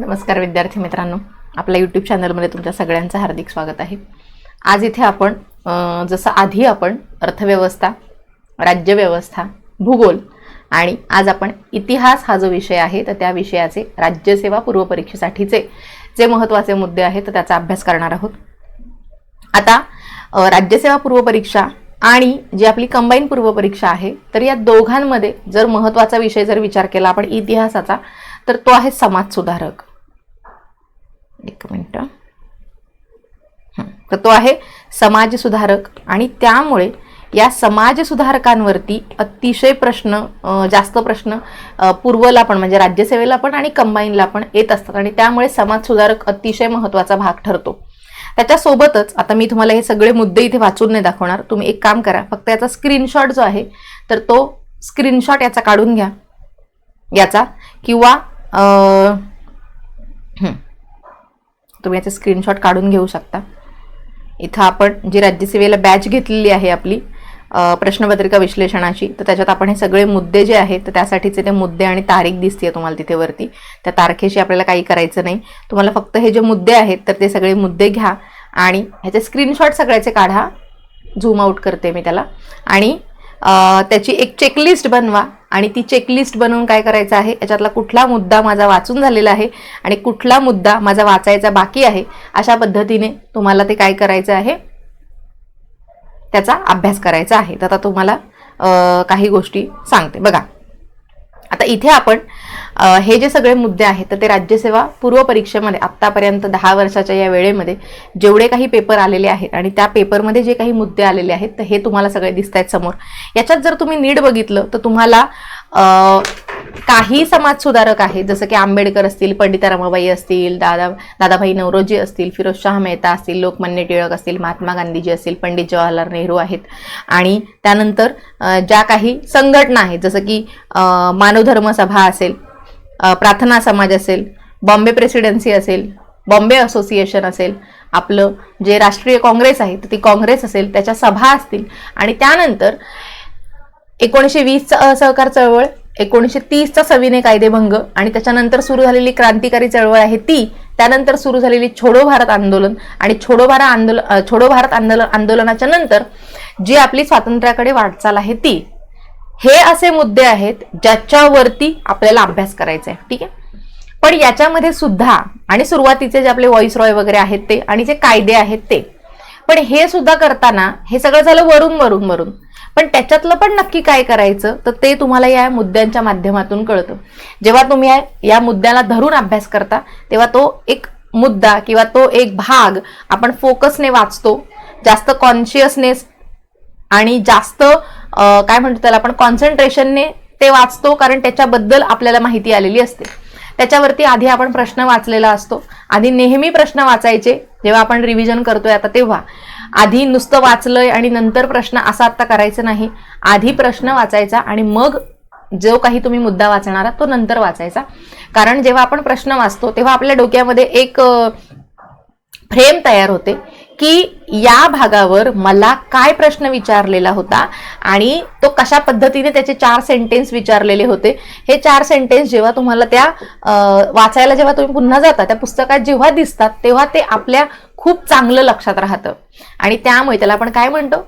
नमस्कार विद्यार्थी मित्रांनो. आपल्या यूट्यूब चॅनलमध्ये तुमच्या सगळ्यांचं हार्दिक स्वागत आहे. आज इथे आपण जसं आधी आपण अर्थव्यवस्था राज्यव्यवस्था भूगोल आणि आज आपण इतिहास हा जो विषय आहे तर त्या विषयाचे राज्यसेवा पूर्वपरीक्षेसाठीचे जे महत्त्वाचे मुद्दे आहेत तर त्याचा अभ्यास करणार आहोत. आता राज्यसेवा पूर्वपरीक्षा आणि जी आपली कंबाईन पूर्वपरीक्षा आहे तर या दोघांमध्ये जर महत्त्वाचा विषय जर विचार केला आपण इतिहासाचा तर तो आहे समाजसुधारक. एक मिनटं. तर तो आहे समाजसुधारक आणि त्यामुळे या समाजसुधारकांवरती अतिशय प्रश्न जास्त प्रश्न पूर्वला पण म्हणजे राज्यसेवेला पण आणि कंबाईनला पण येत असतात आणि त्यामुळे समाजसुधारक अतिशय महत्त्वाचा भाग ठरतो. त्याच्यासोबतच आता मी तुम्हाला हे सगळे मुद्दे इथे वाचून नाही दाखवणार. तुम्ही एक काम करा. फक्त याचा स्क्रीनशॉट जो आहे तर तो स्क्रीनशॉट याचा काढून घ्या. याचा किंवा तुम्ही याचा स्क्रीनशॉट काढून घेऊ शकता. इथं आपण जी राज्यसेवेला बॅच घेतलेली आहे आपली प्रश्नपत्रिका विश्लेषणाची तर त्याच्यात आपण हे सगळे मुद्दे जे आहेत तर त्यासाठीचे ते मुद्दे आणि तारीख दिसते तुम्हाला तिथे वरती. त्या तारखेशी आपल्याला काही करायचं नाही. तुम्हाला फक्त हे जे मुद्दे आहेत तर ते सगळे मुद्दे घ्या आणि ह्याचे स्क्रीनशॉट सगळ्याचे काढा. झूम आउट करते मी त्याला. आणि त्याची एक चेकलिस्ट बनवा. आणि ती चेकलिस्ट बनवून काय करायचं आहे? याच्यातला कुठला मुद्दा माझा वाचून झालेला आहे आणि कुठला मुद्दा माझा वाचायचा बाकी आहे अशा पद्धतीने तुम्हाला ते काय करायचं आहे? त्याचा अभ्यास करायचा आहे. तर आता तुम्हाला काही गोष्टी सांगते. बघा आता इथे आपण हे जे सगळे मुद्दे आहेत तर ते राज्यसेवा पूर्व परीक्षेमध्ये आत्तापर्यंत दहा वर्षाच्या या वेळेमध्ये जेवढे काही पेपर आलेले आहेत आणि त्या पेपरमध्ये जे काही मुद्दे आलेले आहेत तर हे तुम्हाला सगळे दिसत आहेत समोर. याच्यात जर तुम्ही नीट बघितलं तर तुम्हाला काही समाजसुधारक आहेत जसं की आंबेडकर असतील पंडिता रमाबाई असतील दादा दादाभाई नवरोजी असतील फिरोजशाह मेहता असतील लोकमान्य टिळक असतील महात्मा गांधीजी असतील पंडित जवाहरलाल नेहरू आहेत. आणि त्यानंतर ज्या काही संघटना आहेत जसं की मानवधर्म सभा असेल प्रार्थना समाज असेल बॉम्बे प्रेसिडेन्सी असेल बॉम्बे असोसिएशन असेल आपलं जे राष्ट्रीय काँग्रेस आहे तर ती काँग्रेस असेल त्याच्या सभा असतील. आणि त्यानंतर एकोणीसशे वीसचा असहकार चळवळ एकोणीसशे तीसचा सविनय कायदेभंग आणि त्याच्यानंतर सुरू झालेली क्रांतिकारी चळवळ आहे ती त्यानंतर सुरू झालेली छोडो भारत आंदोलन आणि छोडो भारत आंदोलन छोडो भारत आंदोलन आंदोलनाच्या नंतर जी आपली स्वातंत्र्याकडे वाटचाल आहे ती हे असे मुद्दे आहेत ज्याच्यावरती आपल्याला अभ्यास करायचा आहे ठीक आहे? पण याच्यामध्ये सुद्धा आणि सुरुवातीचे जे आपले व्हॉइस रॉय वगैरे आहेत ते आणि जे कायदे आहेत ते पण हे सुद्धा करताना हे सगळं झालं वरून वरून वरून. पण त्याच्यातलं पण नक्की काय करायचं तर ते तुम्हाला या मुद्द्यांच्या माध्यमातून कळतं. जेव्हा तुम्ही या- मुद्द्याला धरून अभ्यास करता तेव्हा तो एक मुद्दा किंवा तो एक भाग आपण फोकसने वाचतो. जास्त कॉन्शियसनेस आणि जास्त काय म्हणतो त्याला आपण कॉन्सन्ट्रेशनने ते वाचतो कारण त्याच्याबद्दल आपल्याला माहिती आलेली असते. त्याच्यावरती आधी आपण प्रश्न वाचलेला असतो. आधी नेहमी प्रश्न वाचायचे जेव्हा आपण रिव्हिजन करतोय आता तेव्हा. आधी नुसतं वाचलंय आणि नंतर प्रश्न असा आत्ता करायचं नाही. आधी प्रश्न वाचायचा आणि मग जो काही तुम्ही मुद्दा वाचणार आहात तो नंतर वाचायचा. कारण जेव्हा आपण प्रश्न वाचतो तेव्हा आपल्या डोक्यामध्ये एक फ्रेम तयार होते. की या भागावर मला काय प्रश्न विचारलेला होता आणि तो कशा पद्धतीने त्याचे चार सेंटेन्स विचारलेले होते. हे चार सेंटेन्स जेव्हा तुम्हाला त्या वाचायला जेव्हा तुम्ही पुन्हा जाता त्या पुस्तकात जेव्हा दिसतात तेव्हा ते आपल्या खूप चांगलं लक्षात राहतं. आणि त्यामुळे त्याला आपण काय म्हणतो?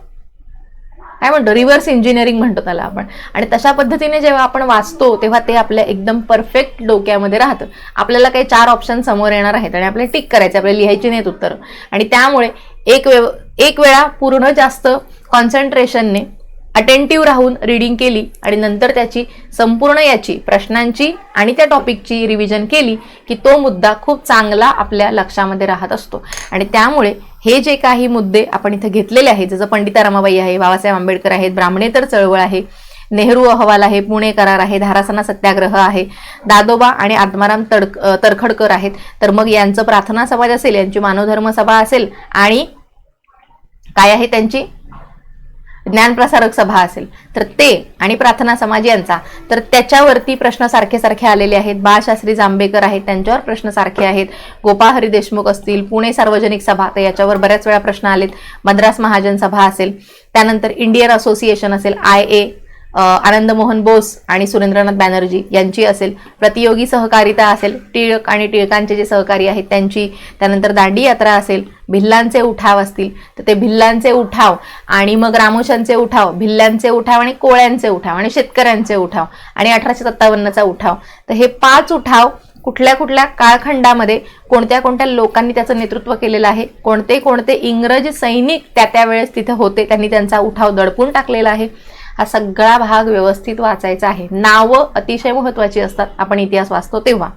काय म्हणतो रिव्हर्स इंजिनिअरिंग म्हणतो त्याला आपण. आणि तशा पद्धतीने जेव्हा आपण वाचतो तेव्हा ते आपल्या एकदम परफेक्ट डोक्यामध्ये राहतं. आपल्याला काही चार ऑप्शन समोर येणार आहेत आणि आपल्याला टिक करायचे आपल्याला लिहायची नाहीत उत्तर. आणि त्यामुळे एक वेव एक वेळा पूर्ण जास्त कॉन्सन्ट्रेशनने अटेंटिव्ह राहून रिडिंग केली आणि नंतर त्याची संपूर्ण याची प्रश्नांची आणि त्या टॉपिकची रिव्हिजन केली की तो मुद्दा खूप चांगला आपल्या लक्षामध्ये राहत असतो. आणि त्यामुळे हे जे काही मुद्दे आपण इथं घेतलेले आहेत जसं पंडिता रमाबाई आहे बाबासाहेब आंबेडकर आहेत ब्राह्मणेतर चळवळ आहे नेहरू अहवाल आहे पुणे करार आहे धारासना सत्याग्रह आहे दादोबा आणि आत्माराम तडक तरखडकर आहेत. तर मग यांचं प्रार्थना समाज असेल यांची मानवधर्म सभा असेल आणि काय आहे त्यांची? ज्ञानप्रसारक सभा असेल तर ते आणि प्रार्थना समाज यांचा तर त्याच्यावरती प्रश्न सारखे सारखे आलेले आहेत. बाळशास्त्री जांभेकर आहेत त्यांच्यावर प्रश्न सारखे आहेत. गोपाळ हरी देशमुख असतील पुणे सार्वजनिक सभा तर याच्यावर बऱ्याच वेळा प्रश्न आलेत. मद्रास महाजन सभा असेल त्यानंतर इंडियन असोसिएशन असेल आय ए आनंद मोहन बोस आणि सुरेंद्रनाथ बॅनर्जी यांची असेल प्रतियोगी सहकारिता असेल टिळक आणि टिळकांचे जे सहकारी आहेत त्यांची त्यानंतर दांडी यात्रा असेल भिल्लांचे उठाव असतील तर ते भिल्लांचे उठाव आणि मग रामोशांचे उठाव भिल्ल्यांचे उठाव आणि कोळ्यांचे उठाव आणि शेतकऱ्यांचे उठाव आणि अठराशे सत्तावन्नचा उठाव. तर हे पाच उठाव कुठल्या कुठल्या काळखंडामध्ये कोणत्या कोणत्या लोकांनी त्याचं नेतृत्व केलेलं आहे कोणते कोणते इंग्रज सैनिक त्या त्यावेळेस तिथे होते त्यांनी त्यांचा उठाव दडपून टाकलेला आहे. हा सगळा भाग व्यवस्थित वाचायचा आहे. नावं अतिशय महत्वाची असतात. आपण इतिहास वाचतो तेव्हा.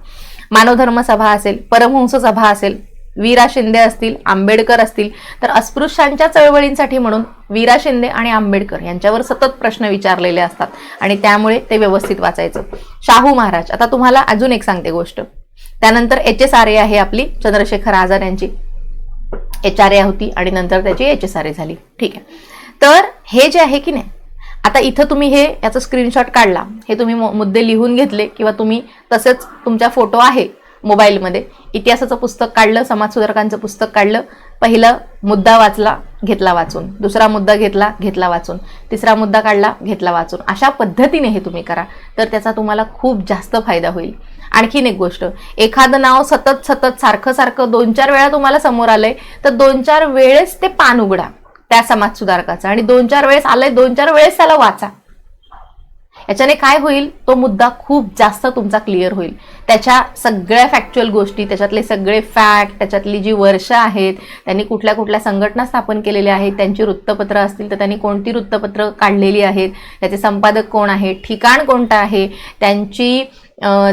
मानवधर्म सभा असेल परमहंस सभा असेल वीरा शिंदे असतील आंबेडकर असतील तर अस्पृश्यांच्या चळवळींसाठी म्हणून वीरा शिंदे आणि आंबेडकर यांच्यावर सतत प्रश्न विचारलेले असतात आणि त्यामुळे ते व्यवस्थित वाचायचं. शाहू महाराज आता तुम्हाला अजून एक सांगते गोष्ट. त्यानंतर एच एस आर ए आहे आपली चंद्रशेखर आझाद यांची. एच आर ए होती आणि नंतर त्याची एच एस आर ए झाली. ठीक आहे. तर हे जे आहे की नाही आता इथं तुम्ही हे याचा स्क्रीनशॉट काढला. हे तुम्ही मुद्दे लिहून घेतले किंवा तुम्ही तसेच तुमचा फोटो आहे मोबाईलमध्ये. इतिहासाचं पुस्तक काढलं समाजसुधारकांचं पुस्तक काढलं. पहिलं मुद्दा वाचला घेतला वाचून. दुसरा मुद्दा घेतला घेतला वाचून. तिसरा मुद्दा काढला घेतला वाचून. अशा पद्धतीने हे तुम्ही करा. तर त्याचा तुम्हाला खूप जास्त फायदा होईल. आणखीन एक गोष्ट एखादं नाव सतत सतत सारखं सारखं दोन चार वेळा तुम्हाला समोर आलंय तर दोन चार वेळेस ते पान उघडा. त्या समाज सुधारकाचा. आणि दोन चार वेळेस आलंय दोन चार वेळेस त्याला वाचा. याच्याने काय होईल? तो मुद्दा खूप जास्त तुमचा क्लिअर होईल. त्याच्या सगळ्या फॅक्च्युअल गोष्टी त्याच्यातले सगळे फॅक्ट त्याच्यातली जी वर्ष आहेत त्यांनी कुठल्या कुठल्या संघटना स्थापन केलेल्या आहेत त्यांची वृत्तपत्र असतील तर त्यांनी कोणती वृत्तपत्र काढलेली आहेत त्याचे संपादक कोण आहे ठिकाण कोणतं आहे त्यांची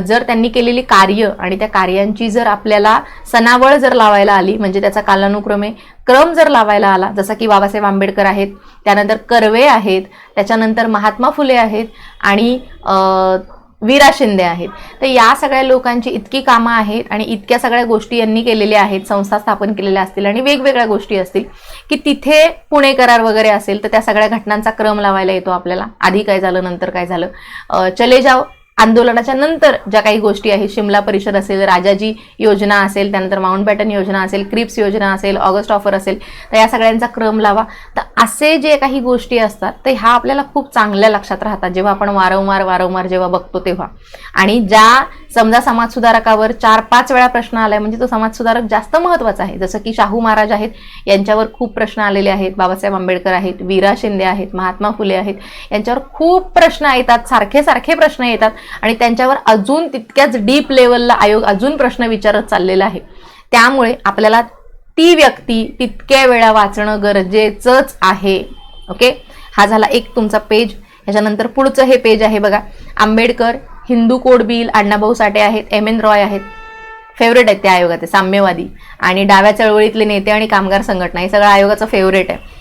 जर त्यांनी केलेली कार्य आणि त्या कार्यांची जर आपल्याला सणावळ जर लावायला आली म्हणजे त्याचा कालानुक्रमे क्रम जर लावायला आला जसा की बाबासाहेब आंबेडकर आहेत त्यानंतर कर्वे आहेत त्याच्यानंतर महात्मा फुले आहेत आणि वीरा शिंदे आहेत. तर या सगळ्या लोकांची इतकी कामं आहेत आणि इतक्या सगळ्या गोष्टी यांनी केलेल्या आहेत संस्था स्थापन केलेल्या असतील आणि वेगवेगळ्या गोष्टी असतील की तिथे पुणे करार वगैरे असेल तर त्या सगळ्या घटनांचा क्रम लावायला येतो आपल्याला. आधी काय झालं नंतर काय झालं? चले जाव आंदोलनाच्या नंतर ज्या काही गोष्टी आहेत शिमला परिषद असेल राजाजी योजना असेल त्यानंतर माउंट बॅटन योजना असेल क्रिप्स योजना असेल ऑगस्ट ऑफर असेल तर या सगळ्यांचा क्रम लावा. तर असे जे काही गोष्टी असतात ते ह्या आपल्याला खूप चांगल्या लक्षात राहतात जेव्हा आपण वारंवार वारंवार जेव्हा बघतो तेव्हा. आणि ज्या समजा समाजसुधारकावर चार पाच वेळा प्रश्न आलाय म्हणजे तो समाजसुधारक जास्त महत्त्वाचा आहे. जसं की शाहू महाराज आहेत यांच्यावर खूप प्रश्न आलेले आहेत. बाबासाहेब आंबेडकर आहेत वीरा शिंदे आहेत महात्मा फुले आहेत. यांच्यावर खूप प्रश्न येतात सारखे सारखे प्रश्न येतात आणि त्यांच्यावर अजून तितक्याच डीप लेवलला आयोग अजून प्रश्न विचारत चाललेला आहे. त्यामुळे आपल्याला ती व्यक्ती तितक्या वेळा वाचणं गरजेचंच आहे. ओके? हा झाला एक तुमचा पेज. ह्याच्यानंतर पुढचं हे पेज आहे बघा. आंबेडकर हिंदू कोड बिल अण्णाभाऊ साठे आहेत एम एन रॉय आहेत. फेवरेट आहेत त्या आयोगाचे साम्यवादी. आणि डाव्या चळवळीतले नेते आणि कामगार संघटना हे सगळं आयोगाचं फेवरेट आहे.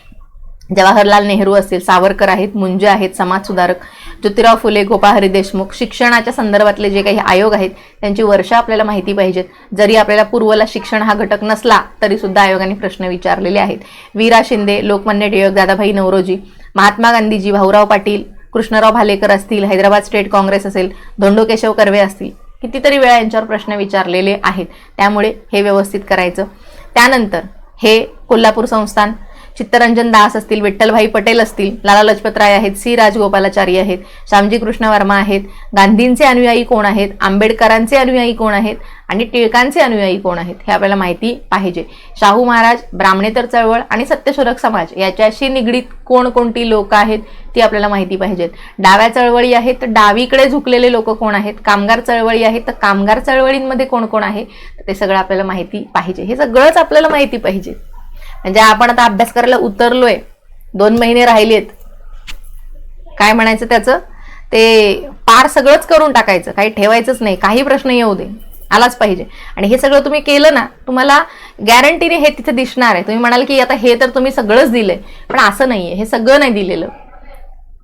जवाहरलाल नेहरू असतील सावरकर आहेत मुंजे आहेत समाजसुधारक ज्योतिराव फुले गोपाळ हरी देशमुख शिक्षणाच्या संदर्भातले जे काही आयोग आहेत त्यांची वर्ष आपल्याला माहिती पाहिजेत. जरी आपल्याला पूर्वला शिक्षण हा घटक नसला तरी सुद्धा आयोगाने प्रश्न विचारलेले आहेत. वीरा शिंदे लोकमान्य टिळक दादाभाई नवरोजी महात्मा गांधीजी भाऊराव पाटील कृष्णराव भालेकर असतील हैदराबाद स्टेट काँग्रेस असेल धोंडो केशव कर्वे असतील कितीतरी वेळा यांच्यावर प्रश्न विचारलेले आहेत. त्यामुळे हे व्यवस्थित करायचं. त्यानंतर हे कोल्हापूर संस्थान चित्तरंजन दास असतील विठ्ठलभाई पटेल असतील लाला लजपतराय आहेत सी राजगोपालाचारी आहेत श्यामजी कृष्ण वर्मा आहेत गांधींचे अनुयायी कोण आहेत आंबेडकरांचे अनुयायी कोण आहेत आणि टिळकांचे अनुयायी कोण आहेत हे आपल्याला माहिती पाहिजे. शाहू महाराज ब्राह्मणेतर चळवळ आणि सत्यशोधक समाज याच्याशी निगडीत कोणकोणती लोक आहेत ती आपल्याला माहिती पाहिजेत डाव्या चळवळी आहेत तर डावीकडे झुकलेले लोक कोण आहेत कामगार चळवळी आहेत तर कामगार चळवळींमध्ये कोण कोण आहे तर ते सगळं आपल्याला माहिती पाहिजे. हे सगळंच आपल्याला माहिती पाहिजे. म्हणजे आपण आता अभ्यास करायला उतरलोय. दोन महिने राहिलेत. काय म्हणायचं त्याचं? ते पार सगळंच करून टाकायचं. काही ठेवायचंच नाही. काही प्रश्न येऊ दे. आलाच पाहिजे. आणि हे सगळं तुम्ही केलं ना तुम्हाला गॅरंटीने हे तिथे दिसणार आहे. तुम्ही म्हणाल की आता हे तर तुम्ही सगळंच दिलंय. पण असं नाहीये. हे सगळं नाही दिलेलं.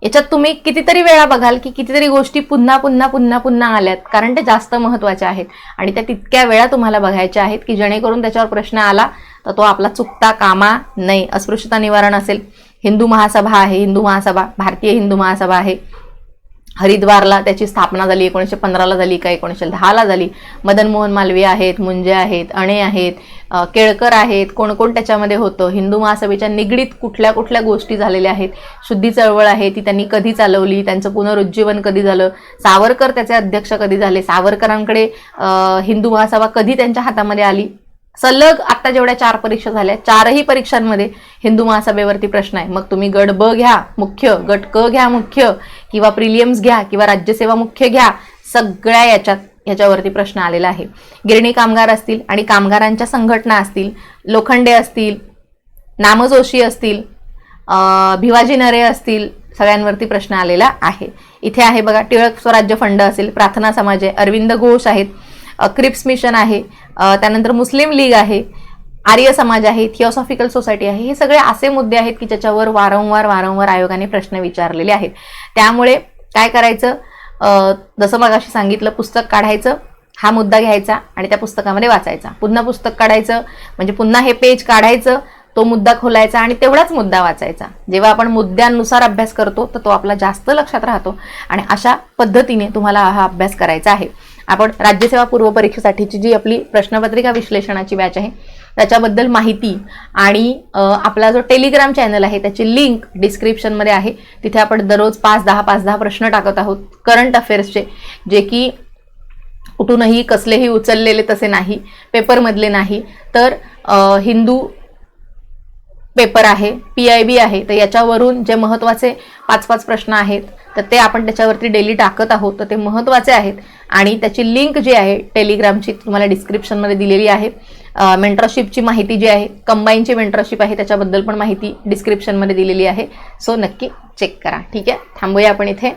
याच्यात तुम्ही कितीतरी वेळा बघाल की कितीतरी गोष्टी पुन्हा पुन्हा पुन्हा पुन्हा आल्यात. कारण ते जास्त महत्त्वाच्या आहेत. आणि त्या तितक्या वेळा तुम्हाला बघायच्या आहेत की जेणेकरून त्याच्यावर प्रश्न आला तर तो आपला चुकता कामा नाही अस्पृश्यता निवारण असेल. हिंदू महासभा आहे. हिंदू महासभा भारतीय हिंदू महासभा आहे. हरिद्वारला त्याची स्थापना झाली. एकोणीसशे पंधराला झाली का? एकोणीसशे दहाला झाली. मदन मोहन मालवीय आहेत मुंजे आहेत अणे आहेत केळकर आहेत. कोण कोण त्याच्यामध्ये होतं? हिंदू महासभेच्या निगडीत कुठल्या कुठल्या गोष्टी झालेल्या आहेत? शुद्धी चळवळ आहे. ती त्यांनी कधी चालवली? त्यांचं पुनरुज्जीवन कधी झालं? सावरकर त्याचे अध्यक्ष कधी झाले? सावरकरांकडे हिंदू महासभा कधी त्यांच्या हातामध्ये आली? सलग आता जेवढ्या चार परीक्षा झाल्या चारही परीक्षांमध्ये हिंदू महासभेवरती प्रश्न आहे. मग तुम्ही गट ब घ्या मुख्य गट क घ्या मुख्य किंवा प्रिलियम्स घ्या किंवा राज्यसेवा मुख्य घ्या सगळ्या याच्यात ह्याच्यावरती प्रश्न आलेला आहे. गिरणी कामगार असतील आणि कामगारांच्या संघटना असतील लोखंडे असतील नामजोशी असतील भिवाजी नरे असतील सगळ्यांवरती प्रश्न आलेला आहे. इथे आहे बघा टिळक स्वराज्य फंड असेल प्रार्थना समाज आहे अरविंद घोष आहेत क्रिप्स मिशन आहे त्यानंतर मुस्लिम लीग आहे आर्य समाज आहे थिओसॉफिकल सोसायटी आहे हे सगळे असे मुद्दे आहेत की ज्याच्यावर वारंवार वारंवार आयोगाने प्रश्न विचारलेले आहेत. त्यामुळे काय करायचं? जसं जसं मगाशी सांगितलं पुस्तक काढायचं हा मुद्दा घ्यायचा आणि त्या पुस्तकामध्ये वाचायचा. पुन्हा पुस्तक काढायचं म्हणजे पुन्हा हे पेज काढायचं तो मुद्दा खोलायचा आणि तेवढाच मुद्दा वाचायचा. जेव्हा आपण मुद्द्यांनुसार अभ्यास करतो तर तो आपला जास्त लक्षात राहतो आणि अशा पद्धतीने तुम्हाला हा अभ्यास करायचा आहे. आपण राज्यसेवा पूर्व परीक्षेसाठीची जी आपली प्रश्नपत्रिका विश्लेषणाची बॅच आहे त्याच्याबद्दल माहिती आणि आपला जो टेलिग्राम चॅनल आहे त्याची लिंक डिस्क्रिप्शनमध्ये आहे. तिथे आपण दररोज पाच दहा पाच दहा प्रश्न टाकत आहोत करंट अफेअर्सचे जे की कुठूनही कसलेही उचललेले तसे नाही पेपरमधले नाही. तर Hindu paper P I B बी आहे. तर याच्यावरून जे महत्त्वाचे पाच पाच प्रश्न आहेत तर ते आपण त्याच्यावरती डेली टाकत आहोत. तर ते महत्त्वाचे आहेत. आणि त्याची लिंक जी आहे टेलिग्रामची तुम्हाला डिस्क्रिप्शनमध्ये दिलेली आहे. मेंटरशिपची माहिती जी आहे कंबाईनची मेंटरशिप आहे त्याच्याबद्दल पण माहिती डिस्क्रिप्शनमध्ये दिलेली आहे. सो नक्की चेक करा. ठीक आहे? थांबूया आपण इथे.